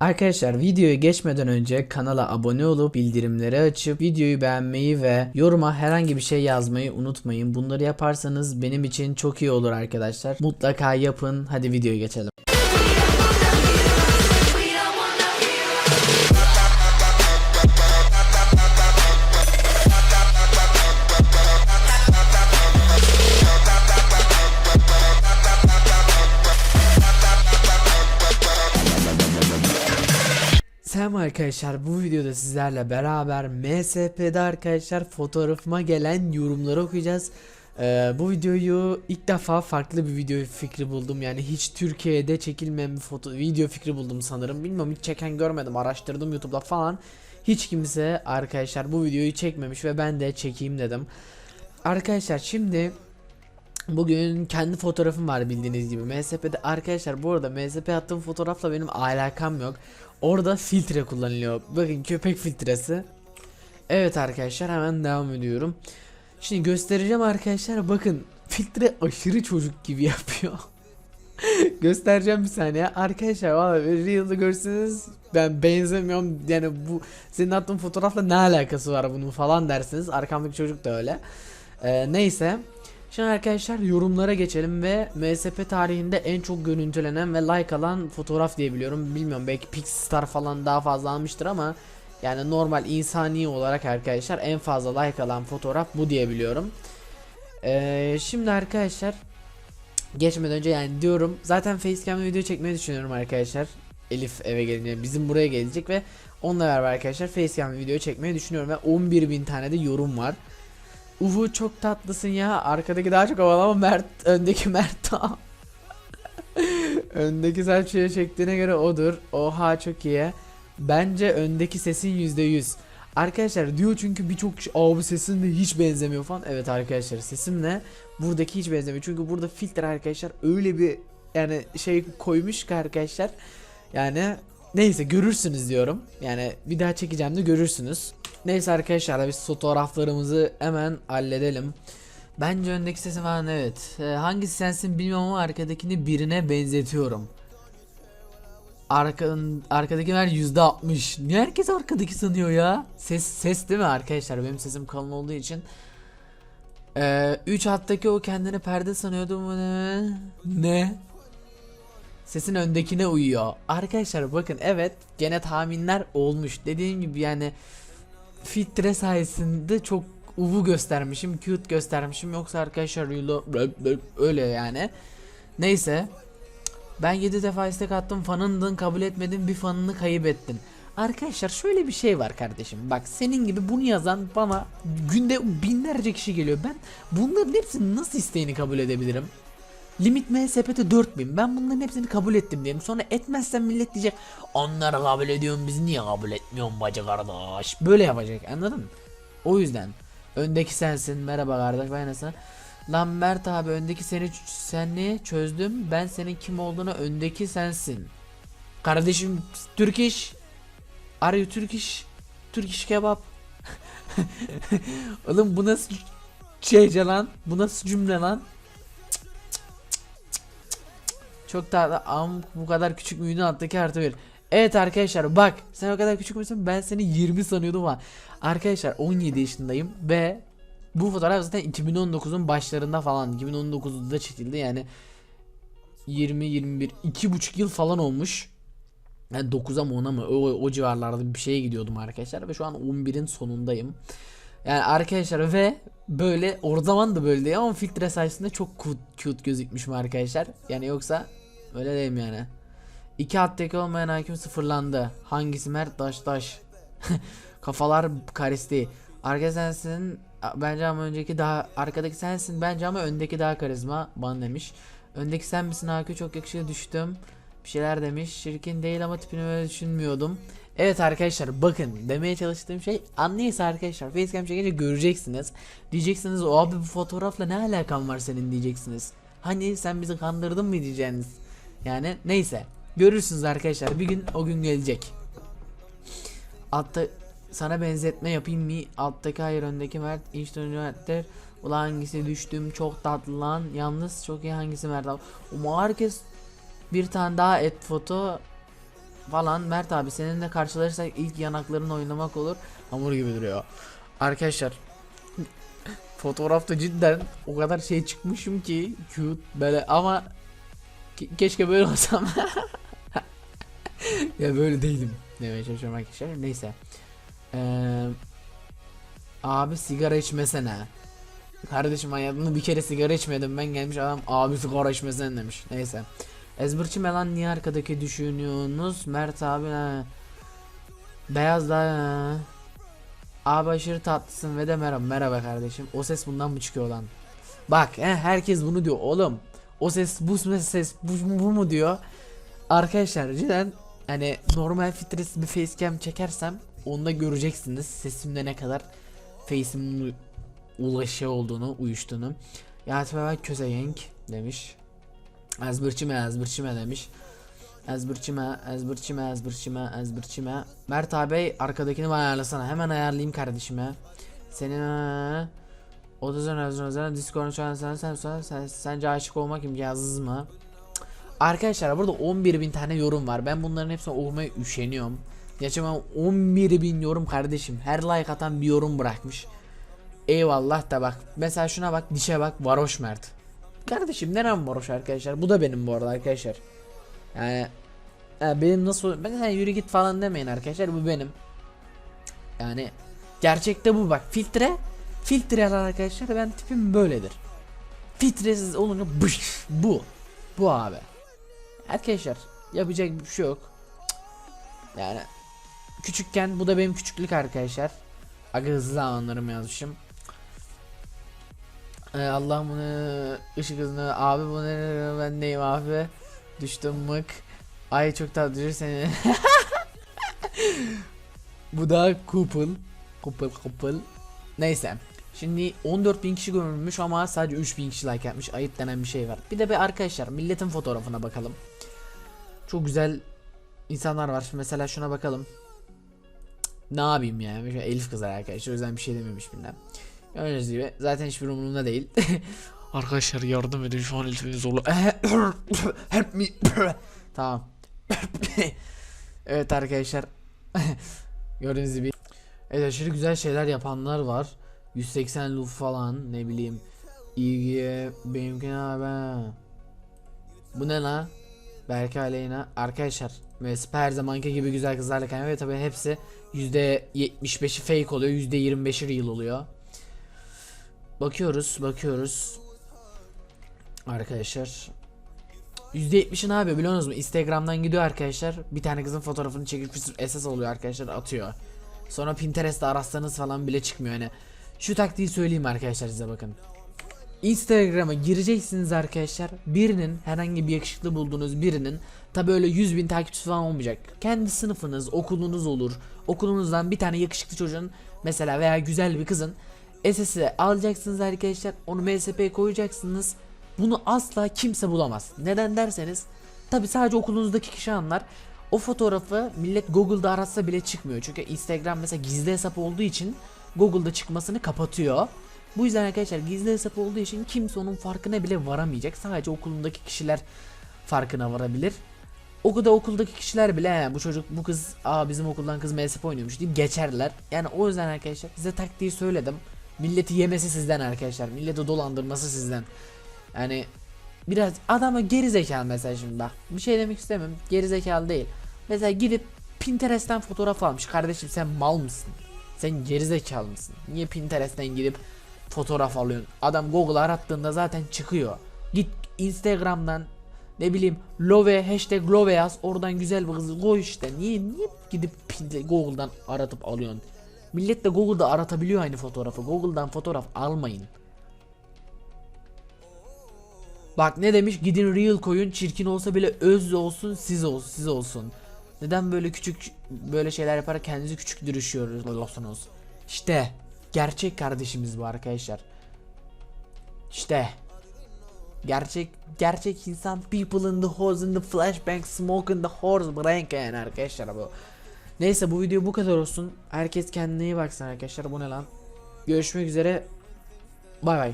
Arkadaşlar videoya geçmeden önce kanala abone olup bildirimleri açıp videoyu beğenmeyi ve yoruma herhangi bir şey yazmayı unutmayın. Bunları yaparsanız benim için çok iyi olur arkadaşlar. Mutlaka yapın. Hadi videoya geçelim. Arkadaşlar bu videoda sizlerle beraber MSP'de arkadaşlar fotoğrafıma gelen yorumları okuyacağız. Ee, bu videoyu ilk defa farklı bir video fikri buldum yani hiç Türkiye'de çekilmeyen bir foto video fikri buldum sanırım bilmiyorum hiç çeken görmedim araştırdım YouTube'da falan hiç kimse arkadaşlar bu videoyu çekmemiş ve ben de çekeyim dedim. Arkadaşlar şimdi Bugün kendi fotoğrafım var bildiğiniz gibi. MSP'de arkadaşlar bu arada MSP attığım fotoğrafla benim alakam yok. Orada filtre kullanılıyor. Bakın köpek filtresi. Evet arkadaşlar hemen devam ediyorum. Şimdi göstereceğim arkadaşlar. Bakın filtre aşırı çocuk gibi yapıyor. Göstereceğim bir saniye. Arkadaşlar valla Reel'da görseniz ben benzemiyorum. Yani bu senin attığın fotoğrafla ne alakası var bunun falan dersiniz. Arkamdaki çocuk da öyle. Ee, Neyse Şimdi arkadaşlar yorumlara geçelim ve MSP tarihinde en çok görüntülenen ve like alan fotoğraf diye biliyorum. Bilmiyorum belki Pixstar falan daha fazla almıştır ama yani normal insani olarak arkadaşlar en fazla like alan fotoğraf bu diye biliyorum. Ee, şimdi arkadaşlar geçmeden önce yani diyorum zaten facecam video çekmeyi düşünüyorum arkadaşlar. Elif eve gelince bizim buraya gelecek ve onunla beraber arkadaşlar facecam video çekmeyi düşünüyorum ve 11.000 tane de yorum var. Uvu çok tatlısın ya. Arkadaki daha çok havalı ama Mert öndeki Mert daha. öndeki selfie'ye çektiğine göre odur. Oha çok iyi. Bence öndeki sesin %100. Arkadaşlar diyor çünkü birçok kişi abi sesin de hiç benzemiyor falan. Evet arkadaşlar sesimle buradaki hiç benzemiyor. Çünkü burada filtre arkadaşlar öyle bir yani şey koymuş ki arkadaşlar. Yani neyse görürsünüz diyorum. Yani bir daha çekeceğim de görürsünüz. Neyse arkadaşlar biz fotoğraflarımızı hemen halledelim. Bence öndeki sesim falan evet. Ee, hangisi sensin bilmiyorum ama arkadakini birine benzetiyorum. Arkanın arkadaki ver yüzde altmış. Niye herkes arkadaki sanıyor ya? Ses ses değil mi arkadaşlar? Benim sesim kalın olduğu için. Ee, üç hattaki o kendini perde sanıyordu mu ne? Ne? Sesin öndekine uyuyor. Arkadaşlar bakın evet gene tahminler olmuş. Dediğim gibi yani filtre sayesinde çok uvu göstermişim, cute göstermişim. Yoksa arkadaşlar Yulo öyle yani. Neyse. Ben 7 defa istek attım fanındın kabul etmedin bir fanını kaybettin. Arkadaşlar şöyle bir şey var kardeşim. Bak senin gibi bunu yazan bana günde binlerce kişi geliyor. Ben bunların hepsini nasıl isteğini kabul edebilirim? Limit MSP'de 4000. Ben bunların hepsini kabul ettim diyelim. Sonra etmezsen millet diyecek. Onları kabul ediyorsun biz niye kabul etmiyorsun bacı kardeş. Böyle yapacak anladın mı? O yüzden. Öndeki sensin. Merhaba kardeş ben nasıl? Lan Mert abi öndeki seni seni çözdüm. Ben senin kim olduğunu öndeki sensin. Kardeşim Türk iş. Are you? Türk iş kebap. Oğlum bu nasıl şey lan? Bu nasıl cümle lan? Çok tatlı ama bu kadar küçük müydün alttaki artı bir. Evet arkadaşlar bak sen o kadar küçük müsün ben seni 20 sanıyordum ama arkadaşlar 17 yaşındayım ve bu fotoğraf zaten 2019'un başlarında falan 2019'da çekildi yani 20 21 iki buçuk yıl falan olmuş. Yani 9'a mı 10'a mı o, o civarlarda bir şeye gidiyordum arkadaşlar ve şu an 11'in sonundayım. Yani arkadaşlar ve böyle o zaman da böyle değil ama filtre sayesinde çok cute, cute gözükmüşüm arkadaşlar. Yani yoksa öyle değilim yani. İki hattaki olmayan hakim sıfırlandı. Hangisi Mert Daş Daş. Kafalar karisti. Arka sensin bence ama önceki daha arkadaki sensin bence ama öndeki daha karizma bana demiş. Öndeki sen misin Hakkı çok yakışıklı düştüm. Bir şeyler demiş. Şirkin değil ama tipini öyle düşünmüyordum. Evet arkadaşlar bakın demeye çalıştığım şey anlayırsa arkadaşlar facecam çekince göreceksiniz. Diyeceksiniz o abi bu fotoğrafla ne alakan var senin diyeceksiniz. Hani sen bizi kandırdın mı diyeceksiniz. Yani neyse görürsünüz arkadaşlar bir gün o gün gelecek. Altta sana benzetme yapayım mı? Alttaki hayır öndeki Mert işte Mert'tir. Ulan hangisi düştüm çok tatlı lan. Yalnız çok iyi hangisi Mert abi. Ama herkes bir tane daha et foto falan Mert abi seninle karşılaşırsak ilk yanaklarını oynamak olur hamur gibi duruyor arkadaşlar fotoğrafta cidden o kadar şey çıkmışım ki cute böyle ama ke- keşke böyle olsam. Ya böyle değilim demeye çalışıyorum arkadaşlar. Neyse. Eee abi sigara içmesene. Kardeşim hayatımda bir kere sigara içmedim. Ben gelmiş adam abi sigara içmesene demiş. Neyse. Ezberçi Melan niye arkadaki düşünüyorsunuz? Mert abi ha. Beyaz da ha. Abi aşırı tatlısın ve de merhaba merhaba kardeşim. O ses bundan mı çıkıyor lan? Bak he, herkes bunu diyor. Oğlum O ses bu ses bu, bu mu diyor Arkadaşlar cidden hani normal filtresiz bir facecam çekersem onda göreceksiniz sesimde ne kadar face'imin ulaşıyor olduğunu, uyuştuğunu. Yatma közeyenk demiş. Ezbirçime ezbirçime demiş. Ezbirçime ezbirçime ezbirçime ezbirçime. Mert abi arkadakini bana ayarlasana. Hemen ayarlayayım kardeşime. Senin ha, o da sonra sonra sonra Discord'un şu an sen sen sen sen sence aşık olmak imkansız mı? Arkadaşlar burada 11 bin tane yorum var. Ben bunların hepsini okumaya üşeniyorum. Gerçekten 11 bin yorum kardeşim. Her like atan bir yorum bırakmış. Eyvallah da bak. Mesela şuna bak dişe bak varoş Mert. Kardeşim neren varoş arkadaşlar? Bu da benim bu arada arkadaşlar. Yani ya benim nasıl ben sen yürü git falan demeyin arkadaşlar bu benim. Yani gerçekte bu bak filtre filtreler arkadaşlar ben tipim böyledir. Filtresiz olunca bış, bu. Bu abi. Arkadaşlar yapacak bir şey yok. Yani küçükken bu da benim küçüklük arkadaşlar. Aga hızlı zamanlarım yazmışım. Ee, Allah bunu ışık hızını abi bu ne ben neyim abi düştüm mık ay çok tatlı seni bu da couple couple couple neyse şimdi 14.000 kişi görülmüş ama sadece 3.000 kişi like yapmış ayıp denen bir şey var bir de bir arkadaşlar milletin fotoğrafına bakalım çok güzel insanlar var mesela şuna bakalım ne yapayım yani Elif kızar arkadaşlar o yüzden bir şey dememiş bilmem Gördüğünüz gibi zaten hiçbir umurumda değil. Arkadaşlar yardım edin şu an elifimi zorla. Help me. tamam. evet arkadaşlar. Gördüğünüz gibi. Evet aşırı güzel şeyler yapanlar var. 180 luf falan ne bileyim. İlgiye benimkine abi. Bu ne la? Berke Aleyna. Arkadaşlar Mesut her zamanki gibi güzel kızlarla kaynıyor ve tabii hepsi %75'i fake oluyor %25'i real oluyor. Bakıyoruz, bakıyoruz. Arkadaşlar. %70'i ne yapıyor biliyor musunuz? Instagram'dan gidiyor arkadaşlar. Bir tane kızın fotoğrafını çekip esas oluyor arkadaşlar atıyor. Sonra Pinterest'te aratsanız falan bile çıkmıyor hani. Şu taktiği söyleyeyim arkadaşlar size bakın. Instagram'a gireceksiniz arkadaşlar. Birinin herhangi bir yakışıklı bulduğunuz birinin tabi öyle 100 bin takipçisi falan olmayacak. Kendi sınıfınız, okulunuz olur. Okulunuzdan bir tane yakışıklı çocuğun mesela veya güzel bir kızın SS'i alacaksınız arkadaşlar. Onu MSP'ye koyacaksınız. Bunu asla kimse bulamaz. Neden derseniz tabi sadece okulunuzdaki kişi anlar. O fotoğrafı millet Google'da aratsa bile çıkmıyor. Çünkü Instagram mesela gizli hesap olduğu için Google'da çıkmasını kapatıyor. Bu yüzden arkadaşlar gizli hesap olduğu için kimse onun farkına bile varamayacak. Sadece okulundaki kişiler farkına varabilir. Okulda okuldaki kişiler bile "He, bu çocuk bu kız aa bizim okuldan kız MSP oynuyormuş deyip geçerler. Yani o yüzden arkadaşlar size taktiği söyledim. Milleti yemesi sizden arkadaşlar. Milleti dolandırması sizden. Yani biraz adama geri zekalı mesela şimdi bak. Bir şey demek istemem. Geri zekalı değil. Mesela gidip Pinterest'ten fotoğraf almış. Kardeşim sen mal mısın? Sen geri zekalı mısın? Niye Pinterest'ten gidip fotoğraf alıyorsun? Adam Google arattığında zaten çıkıyor. Git Instagram'dan ne bileyim love hashtag love yaz oradan güzel bir kızı koy işte. Niye niye gidip Google'dan aratıp alıyorsun? Millet de Google'da aratabiliyor aynı fotoğrafı. Google'dan fotoğraf almayın. Bak ne demiş gidin real koyun çirkin olsa bile öz olsun siz olsun siz olsun. Neden böyle küçük böyle şeyler yaparak kendinizi küçük düşüyorsunuz? İşte gerçek kardeşimiz bu arkadaşlar. İşte gerçek gerçek insan people in the horse in the flashbang smoke in the horse brain yani arkadaşlar bu. Neyse bu video bu kadar olsun. Herkes kendine iyi baksın arkadaşlar. Bu ne lan? Görüşmek üzere. Bay bay.